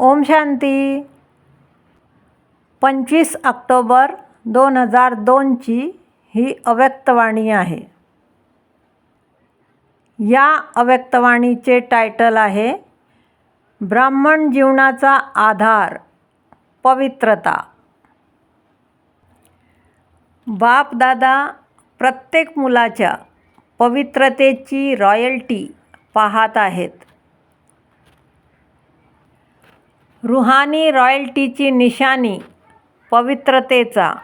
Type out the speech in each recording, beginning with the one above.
ओम शांती. पंचवीस ऑक्टोबर दोन हजार दोनची ही अव्यक्तवाणी आहे. या अव्यक्तवाणीचे टायटल आहे ब्राह्मण जीवनाचा आधार पवित्रता. बापदादा प्रत्येक मुलाच्या पवित्रतेची रॉयल्टी पाहत आहेत. रुहानी रॉयल्टीची निशाणी पवित्रतेचा.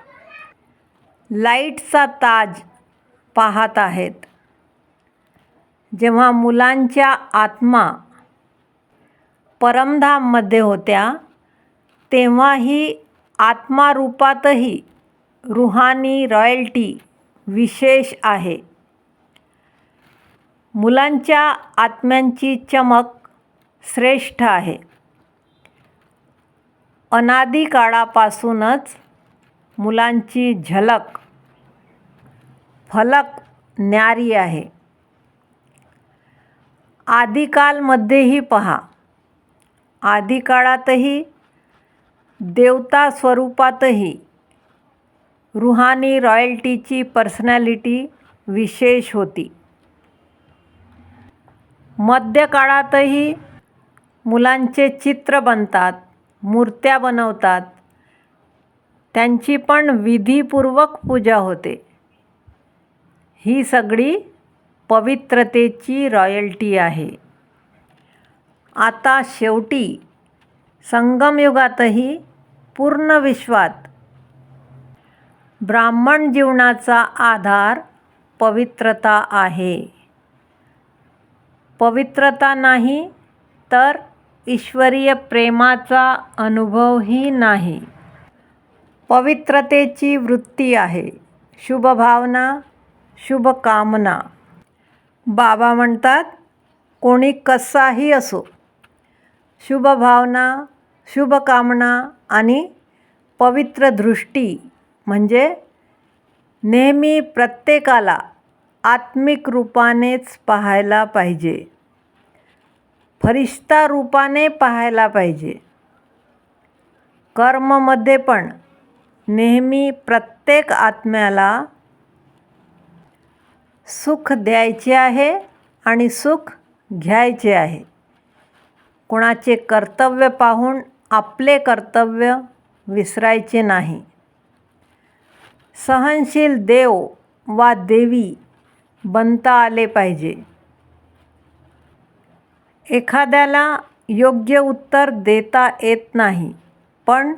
लाईटचा ताज पाहत आहेत. जेव्हा मुलांच्या आत्मा परमधाममध्ये होत्या तेव्हाही आत्मारूपातही रुहानी रॉयल्टी विशेष आहे. मुलांच्या आत्म्यांची चमक श्रेष्ठ आहे. अनादी काळापासूनच मुलांची झलक फलक न्यारी आहे. आदिकालमध्येही पहा. आदिकाळातही देवता स्वरूपातही रुहानी रॉयल्टीची पर्सनॅलिटी विशेष होती. मध्यकाळातही मुलांचे चित्र बनतात. मूर्त्या बनवतात. त्यांची पण विधीपूर्वक पूजा होते. ही सगळी पवित्रतेची रॉयल्टी आहे. आता शेवटी संगमयुगातही पूर्ण विश्वात ब्राह्मण जीवनाचा आधार पवित्रता आहे. पवित्रता नाही तर ईश्वरीय प्रेमाचा अनुभवही नाही. पवित्रतेची वृत्ती आहे. शुभभावना शुभकामना. बाबा म्हणतात कोणी कसाही असो. शुभभावना शुभकामना आणि पवित्र दृष्टी म्हणजे नेहमी प्रत्येकाला आत्मिक रूपानेच पाहायला पाहिजे. फरिश्ता रूपाने पाहायला पाहिजे. कर्ममध्ये पण नेहमी प्रत्येक आत्म्याला सुख द्यायचे आहे आणि सुख घ्यायचे आहे. कोणाचे कर्तव्य पाहून आपले कर्तव्य विसरायचे नाही. सहनशील देव वा देवी बनता आले पाहिजे. एखाद्याला योग्य उत्तर देता येत नाही पण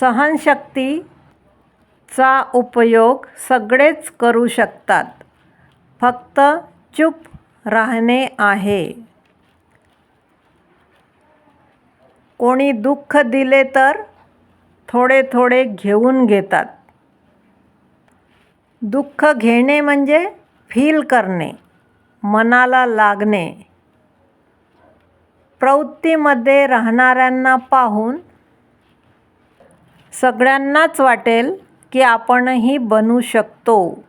सहनशक्तीचा उपयोग सगळेच करू शकतात. फक्त चूप राहणे आहे. कोणी दुःख दिले तर थोडे थोडे घेऊन घेतात. दुःख घेणे म्हणजे फील करणे मनाला लागणे. प्रवृत्तीमध्ये राहणाऱ्यांना पाहून सगळ्यांनाच वाटेल की आपणही बनू शकतो.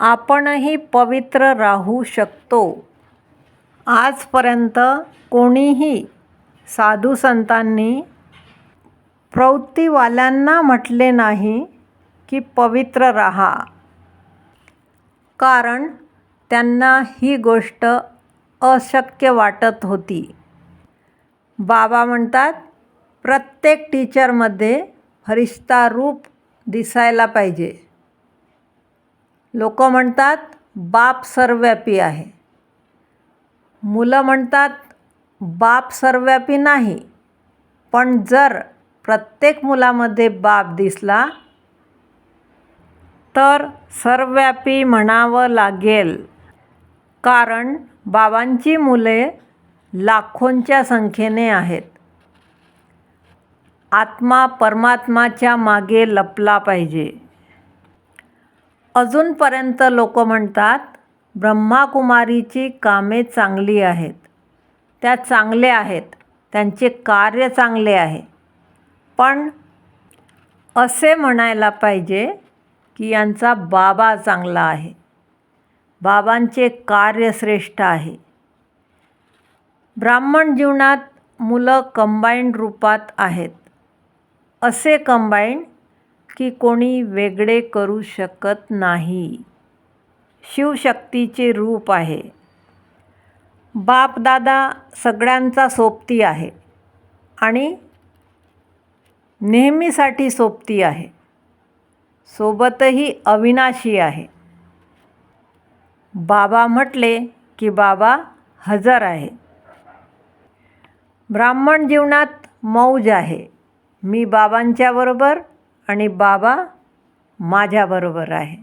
आपणही पवित्र राहू शकतो. आजपर्यंत कोणीही साधू संतांनी प्रवृत्तीवाल्यांना म्हटले नाही की पवित्र राहा. कारण त्यांना ही गोष्ट अशक्य वाटत होती. बाबा म्हणतात प्रत्येक टीचरमध्ये फरिश्ता रूप दिसायला पाहिजे. लोक म्हणतात बाप सर्वव्यापी आहे. मुलं म्हणतात बाप सर्वव्यापी नाही. पण जर प्रत्येक मुलामध्ये बाप दिसला तर सर्वव्यापी म्हणावं लागेल. कारण बाबांची मुले लाखोंच्या संख्येने आहेत. आत्मा परमात्माच्या मागे लपला पाहिजे. अजूनपर्यंत लोक म्हणतात ब्रह्माकुमारीची कामे चांगली आहेत. त्या चांगल्या आहेत. त्यांचे कार्य चांगले आहे. पण असे म्हणायला पाहिजे की यांचा बाबा चांगला आहे. बाबांचे कार्य श्रेष्ठ आहे. ब्राह्मण जीवनात मुलं कंबाईंड रूपात आहेत. असे कंबाईंड की कोणी वेगळे करू शकत नाही. शिवशक्तीचे रूप आहे. बापदादा सगळ्यांचा सोबती आहे आणि नेहमीसाठी सोबती आहे. सोबतही अविनाशी आहे. बाबा म्हटले की बाबा हजर आहे. ब्राह्मण जीवनात मौज आहे. मी बाबांच्याबरोबर आणि बाबा माझ्याबरोबर आहे.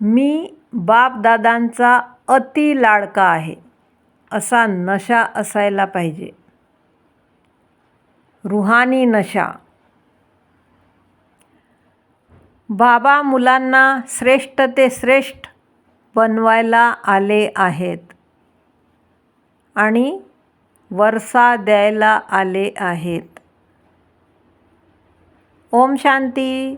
मी बापदादांचा अति लाडका आहे असा नशा असायला पाहिजे. रुहानी नशा. बाबा मुलांना श्रेष्ठ ते श्रेष्ठ बनवायला आले आहेत आणि वरसा द्यायला आले आहेत. ओम शांती.